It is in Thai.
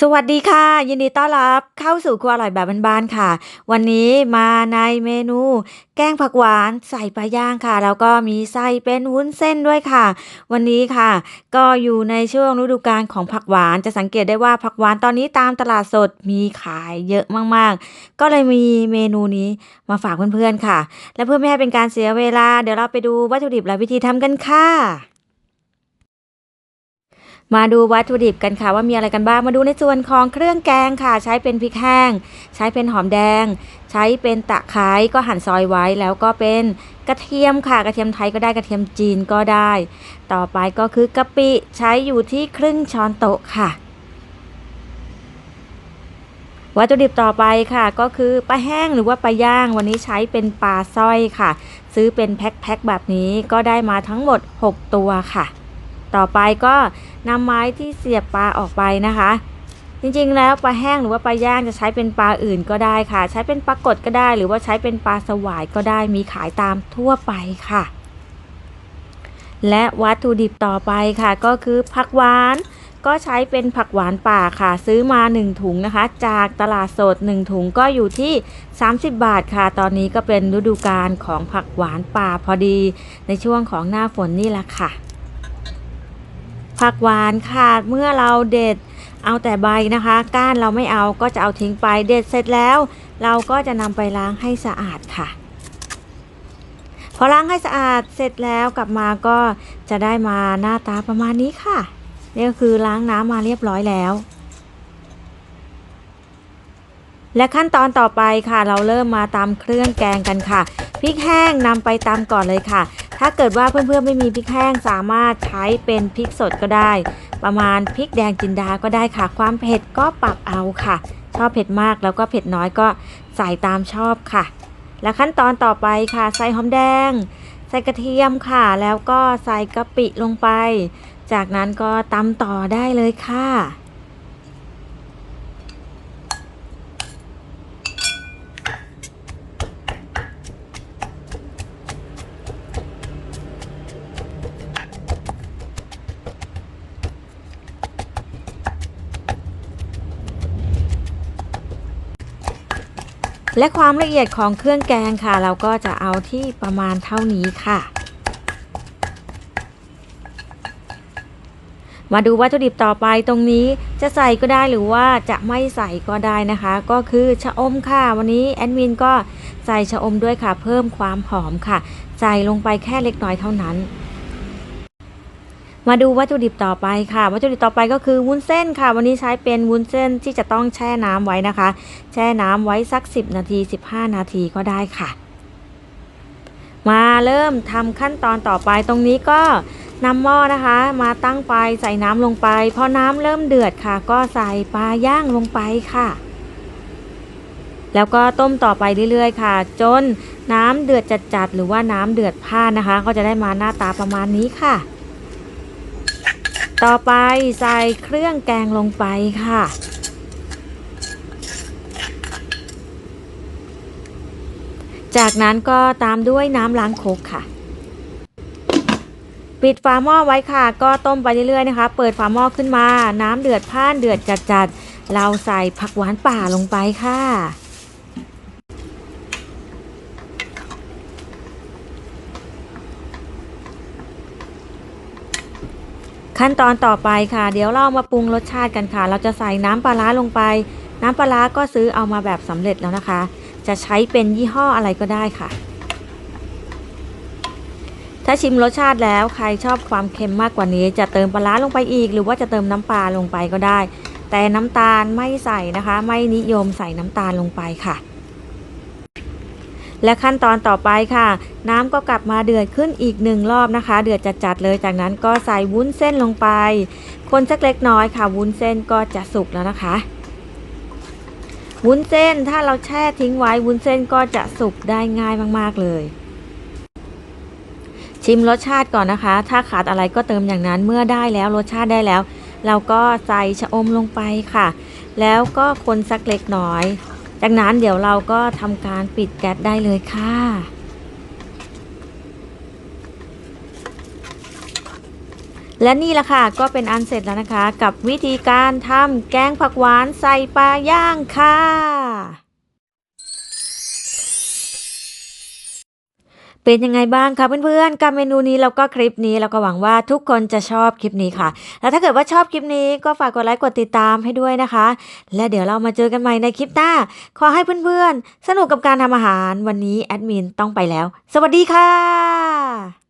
สวัสดีค่ะ ยินดีต้อนรับเข้าสู่ครัวอร่อยแบบบ้านๆค่ะ วันนี้มาในเมนู แกงผักหวานใส่ปลาย่างค่ะ แล้วก็มีใส่เป็นวุ้นเส้นด้วยค่ะ วันนี้ค่ะ ก็อยู่ในช่วงฤดูกาลของผักหวานจะสังเกตได้ว่าผักหวานตอนนี้ตามตลาดสดมีขายเยอะมากๆ ก็เลยมีเมนูนี้มาฝากเพื่อนๆค่ะ และเพื่อไม่ให้เป็นการเสียเวลา เดี๋ยวเราไปดูวัตถุดิบและวิธีทำกันค่ะ มาดูวัตถุดิบกันค่ะว่ามีอะไรกันบ้าง มาดูในส่วนของเครื่องแกงค่ะ ใช้เป็นพริกแห้ง ใช้เป็นหอมแดง ใช้เป็นตะไคร้ก็หั่นซอยไว้แล้วก็เป็นกระเทียมค่ะ กระเทียมไทยก็ได้กระเทียมจีนก็ได้ ต่อไปก็คือกะปิใช้อยู่ที่ครึ่งช้อนโต๊ะค่ะ วัตถุดิบต่อไปค่ะ ก็คือปลาแห้งหรือว่าปลาย่าง วันนี้ใช้เป็นปลาสร้อยค่ะ ซื้อเป็นแพ็คๆแบบนี้ก็ได้มาทั้งหมด 6 ตัวค่ะ ต่อไปก็นำไม้ที่เสียบปลาออกไปนะคะ จริงๆ แล้วปลาแห้งหรือว่าปลาย่างจะใช้เป็นปลาอื่นก็ได้ค่ะ ใช้เป็นปลากดก็ได้ หรือว่าใช้เป็นปลาสวายก็ได้มีขายตามทั่วไปค่ะ และวัตถุดิบต่อไปค่ะ ก็คือผักหวานก็ใช้เป็นผักหวานป่าค่ะ ซื้อมา 1 ถุงนะคะ จากตลาดสด 1 ถุงก็อยู่ที่ 30 บาทค่ะ ตอนนี้ก็เป็นฤดูกาลของผักหวานป่าพอดี ในช่วงของหน้าฝนนี่แหละค่ะ ผักหวานค่ะเมื่อเราเด็ดเอาแต่ใบนะคะ ก้านเราไม่เอาก็จะเอาทิ้งไปเด็ดเสร็จแล้ว เราก็จะนำไปล้างให้สะอาดค่ะ พอล้างให้สะอาดเสร็จแล้วกลับมาก็จะได้มาหน้าตาประมาณนี้ค่ะนี่ก็คือล้างน้ำมาเรียบร้อยแล้ว และขั้นตอนต่อไปค่ะ เราเริ่มมาตำเครื่องแกงกันค่ะพริกแห้งนำไปตำก่อนเลยค่ะ ถ้าเกิดว่าเพื่อนๆไม่มีพริกแห้งสามารถใช้เป็นพริกสดก็ได้ ประมาณพริกแดงจินดาก็ได้ค่ะ ความเผ็ดก็ปรับเอาค่ะ ชอบเผ็ดมากแล้วก็เผ็ดน้อยก็ใส่ตามชอบค่ะ และขั้นตอนต่อไปค่ะ ใส่หอมแดง ใส่กระเทียมค่ะ แล้วก็ใส่กะปิลงไป จากนั้นก็ตำต่อได้เลยค่ะ และความละเอียดของเครื่องแกงค่ะ เราก็จะเอาที่ประมาณเท่านี้ค่ะ มาดูวัตถุดิบต่อไปตรงนี้จะใส่ก็ได้หรือว่าจะไม่ใส่ก็ได้นะคะ ก็คือชะอมค่ะ วันนี้แอดมินก็ใส่ชะอมด้วยค่ะ เพิ่มความหอมค่ะ ใส่ลงไปแค่เล็กน้อยเท่านั้น มาดูวัตถุดิบต่อไปค่ะ วัตถุดิบต่อไปก็คือวุ้นเส้นค่ะ วันนี้ใช้เป็นวุ้นเส้นที่จะต้องแช่น้ำไว้นะคะ แช่น้ำไว้สัก 10 นาที 15 นาทีก็ได้ค่ะ มาเริ่มทำขั้นตอนต่อไปตรงนี้ก็นำหม้อนะคะ มาตั้งไฟใส่น้ำลงไป พอน้ำเริ่มเดือดค่ะ ก็ใส่ปลาย่างลงไปค่ะ แล้วก็ต้มต่อไปเรื่อยๆ ค่ะ จนน้ำเดือดจัดๆหรือว่าน้ำเดือดพ่านนะคะ ก็จะได้มาหน้าตาประมาณนี้ค่ะ ต่อไปใส่เครื่องแกงลงไปค่ะ จากนั้นก็ตามด้วยน้ำล้างโคกค่ะ ปิดฝาหม้อไว้ค่ะ ก็ต้มไปเรื่อยๆนะคะ เปิดฝาหม้อขึ้นมา น้ำเดือดพ่านเดือดจัดๆ เราใส่ผักหวานป่าลงไปค่ะ ขั้นตอนต่อไปค่ะ เดี๋ยวเรามาปรุงรสชาติกันค่ะ เราจะใส่น้ำปลาร้าลงไป น้ำปลาร้าก็ซื้อเอามาแบบสำเร็จแล้วนะคะ จะใช้เป็นยี่ห้ออะไรก็ได้ค่ะ ถ้าชิมรสชาติแล้วใครชอบความเค็มมากกว่านี้ จะเติมปลาร้าลงไปอีก หรือว่าจะเติมน้ำปลาลงไปก็ได้ แต่น้ำตาลไม่ใส่นะคะ ไม่นิยมใส่น้ำตาลลงไปค่ะ และขั้นตอนต่อไปค่ะ น้ำก็กลับมาเดือดขึ้นอีกหนึ่งรอบนะคะ เดือดจัดๆเลยจากนั้นก็ใส่วุ้นเส้นลงไป คนสักเล็กน้อยค่ะ วุ้นเส้นก็จะสุกแล้วนะคะวุ้นเส้นถ้าเราแช่ทิ้งไว้วุ้นเส้นก็จะสุกได้ง่ายมากๆเลย ชิมรสชาติก่อนนะคะ ถ้าขาดอะไรก็เติมอย่างนั้นเมื่อได้แล้วรสชาติได้แล้ว เราก็ใส่ชะอมลงไปค่ะ แล้วก็คนสักเล็กน้อย จากนั้นเดี๋ยวเราก็ทำการปิดแก๊สได้เลยค่ะและนี่แหละค่ะก็เป็นอันเสร็จแล้วนะคะ กับวิธีการทำแกงผักหวานใส่ปลาย่างค่ะ เป็นยังไงบ้างคะเพื่อนๆกับเมนูนี้แล้วก็คลิปนี้แล้วก็หวังว่าทุกคนจะชอบคลิปนี้ค่ะ แล้วถ้าเกิดว่าชอบคลิปนี้ก็ฝากกดไลค์กดติดตามให้ด้วยนะคะ และเดี๋ยวเรามาเจอกันใหม่ในคลิปหน้า ขอให้เพื่อนๆ สนุกกับการทำอาหารวันนี้แอดมินต้องไปแล้ว สวัสดีค่ะ